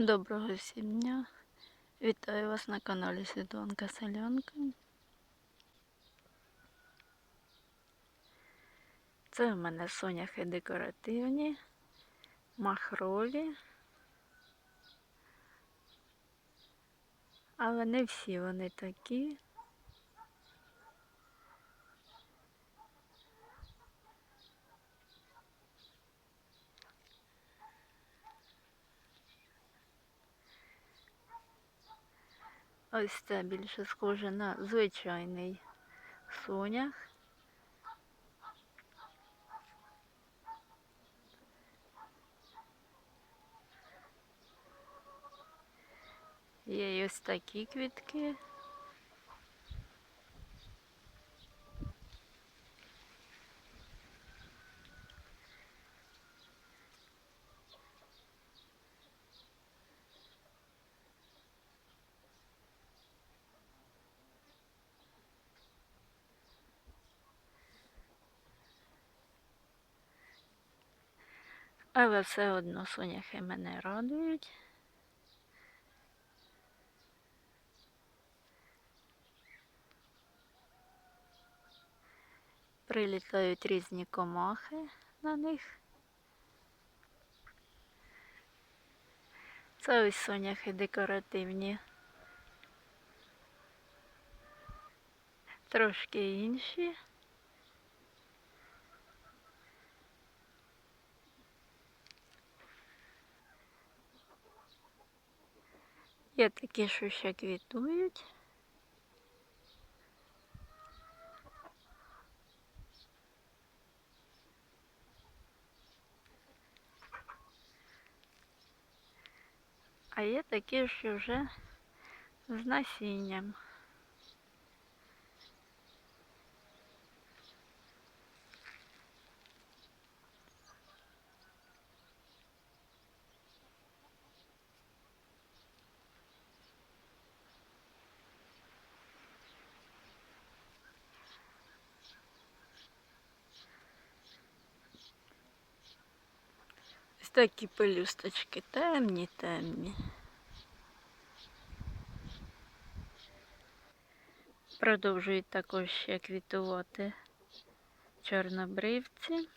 Доброго всім дня. Вітаю вас на каналі Світланка Селянка. Це в мене соняхи декоративні, махрові. Але не всі вони такі. Ось це більше схоже на звичайний сонях. Є ось такі квітки. Але все одно соняхи мене радують. Прилітають різні комахи на них. Це ось соняхи декоративні. Трошки інші. Є такі, що ще квітують. А є такі, що вже з насінням. Такі пелюсточки темні, темні. Продовжують також ще квітувати чорнобривці.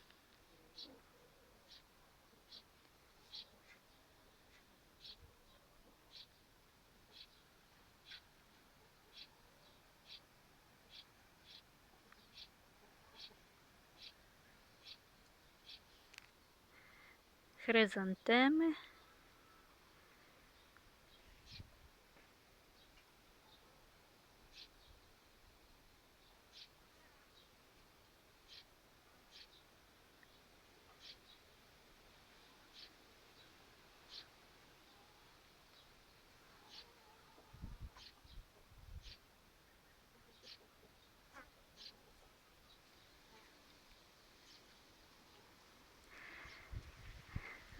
Хризантеми.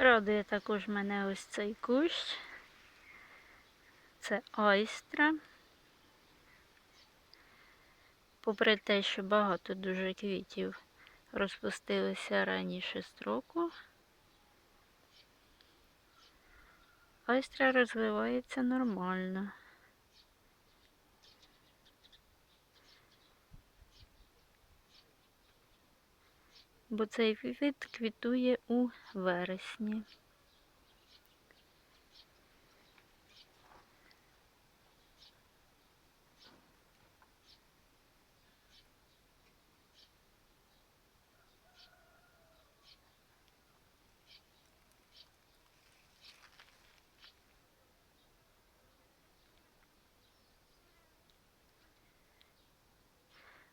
Радує також мене ось цей кущ. Це айстра. Попри те, що багато дуже квітів розпустилися раніше строку, айстра розвивається нормально. Бо цей вид квітує у вересні.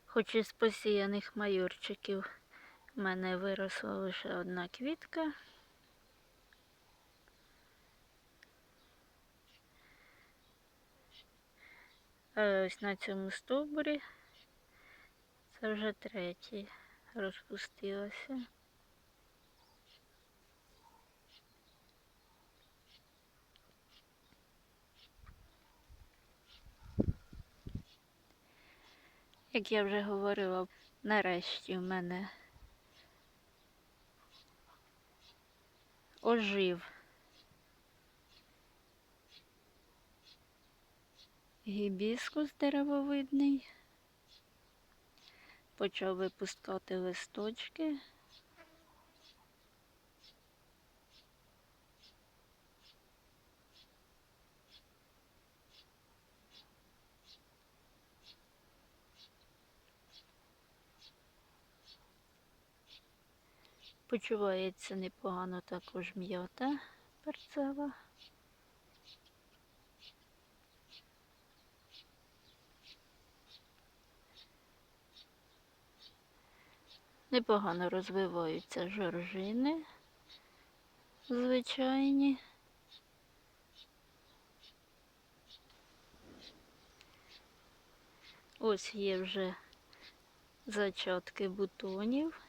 Хоч із посіяних майорчиків в мене виросла лише одна квітка. А ось на цьому стовбурі це вже третій розпустилося. Як я вже говорила, нарешті в мене ожив. Гібіскус деревовидний. Почав випускати листочки. Почувається непогано також м'ята перцева. Непогано розвиваються жоржини звичайні. Ось є вже зачатки бутонів.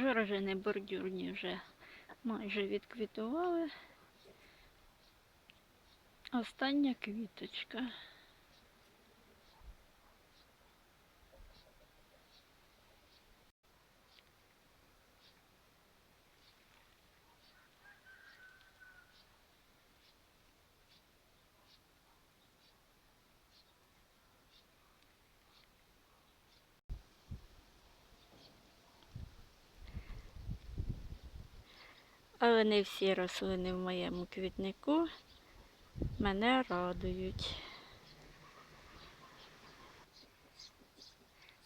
Жоржини бордюрні вже майже відквітували. Остання квіточка. Але не всі рослини в моєму квітнику мене радують.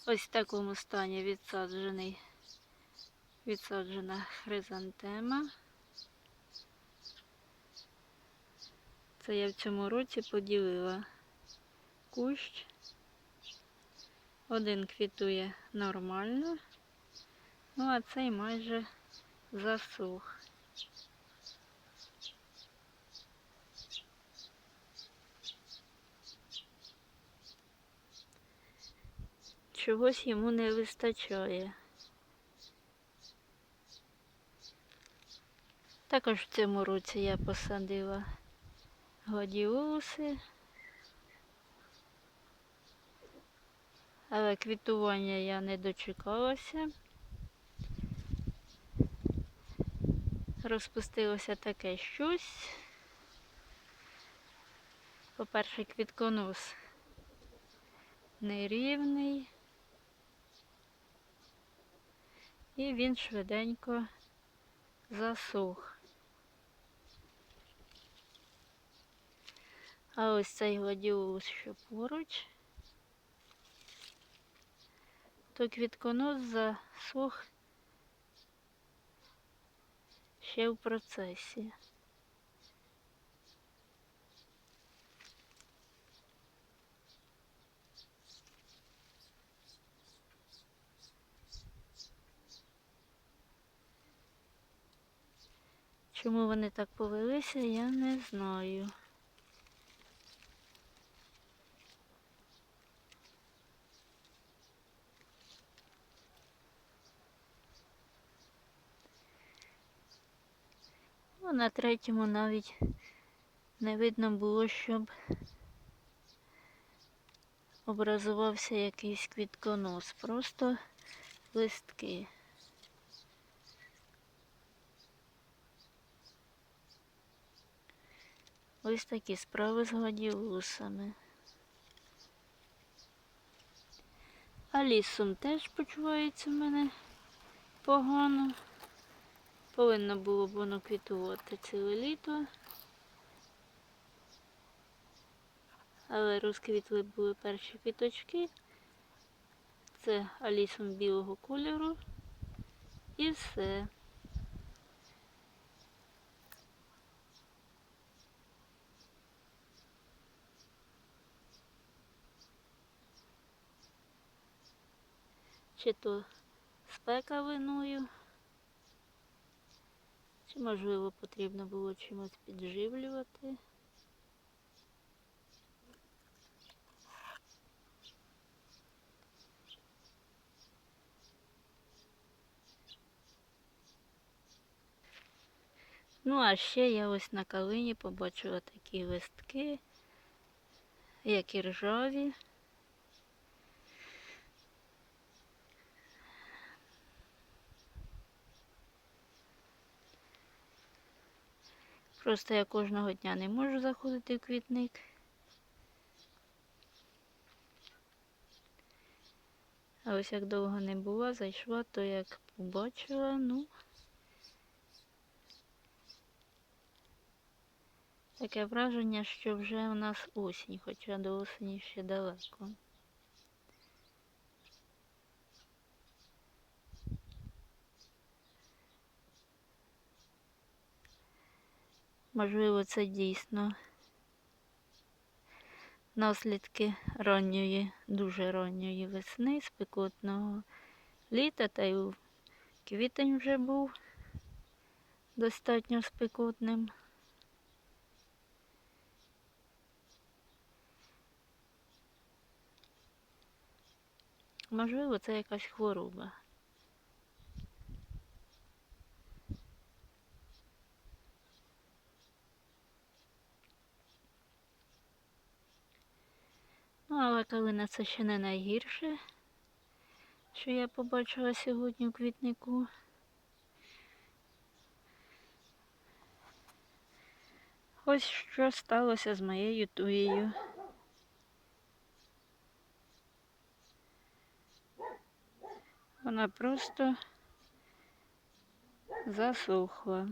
Ось в такому стані відсаджений, відсаджена хризантема. Це я в цьому році поділила кущ. Один квітує нормально, ну а цей майже засух. Чогось йому не вистачає. Також в цьому році я посадила гладіолуси, але квітування я не дочекалася. Розпустилося таке щось. По-перше, квітконос нерівний. І він швиденько засух. А ось цей гладіолус, що поруч, то квітконос засух ще в процесі. Чому вони так повелися, я не знаю. Ну, на третьому навіть не видно було, щоб образувався якийсь квітконос, просто листки. Ось такі справи з гладіолусами. А лісом теж почувається в мене погано. Повинно було б воно квітувати ціле літо. Але розквітли були перші квіточки. Це алісом білого кольору. І все. чи то спека виною, чи можливо потрібно було чимось підживлювати. Ну, а ще я ось на калині побачила такі листки, які ржаві. Просто я кожного дня не можу заходити в квітник. А ось як довго не була, зайшла, то як побачила, ну. Таке враження, що вже у нас осінь, хоча до осені ще далеко. Можливо, це дійсно наслідки ранньої, дуже ранньої весни, спекотного літа, та й квітень вже був достатньо спекотним. Можливо, це якась хвороба. Калина це ще не найгірше, що я побачила сьогодні у квітнику. Ось що сталося з моєю туєю. Вона просто засохла.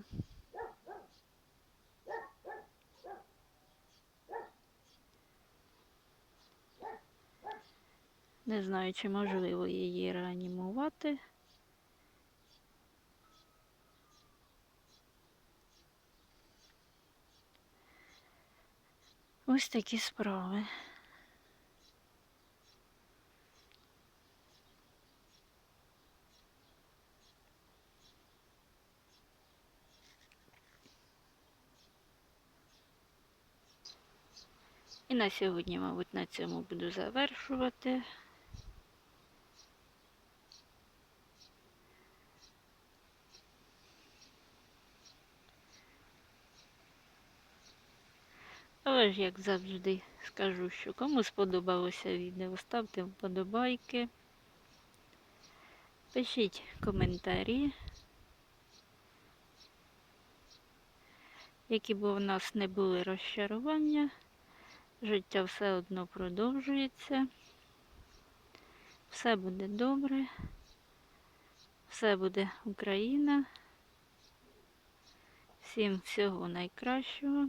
Не знаю, чи можливо її реанімувати. Ось такі справи. І на сьогодні, мабуть, на цьому буду завершувати. Але ж, як завжди, скажу, що кому сподобалося відео, ставте вподобайки, пишіть коментарі. Які б у нас не були розчарування, життя все одно продовжується. Все буде добре, все буде Україна. Всім всього найкращого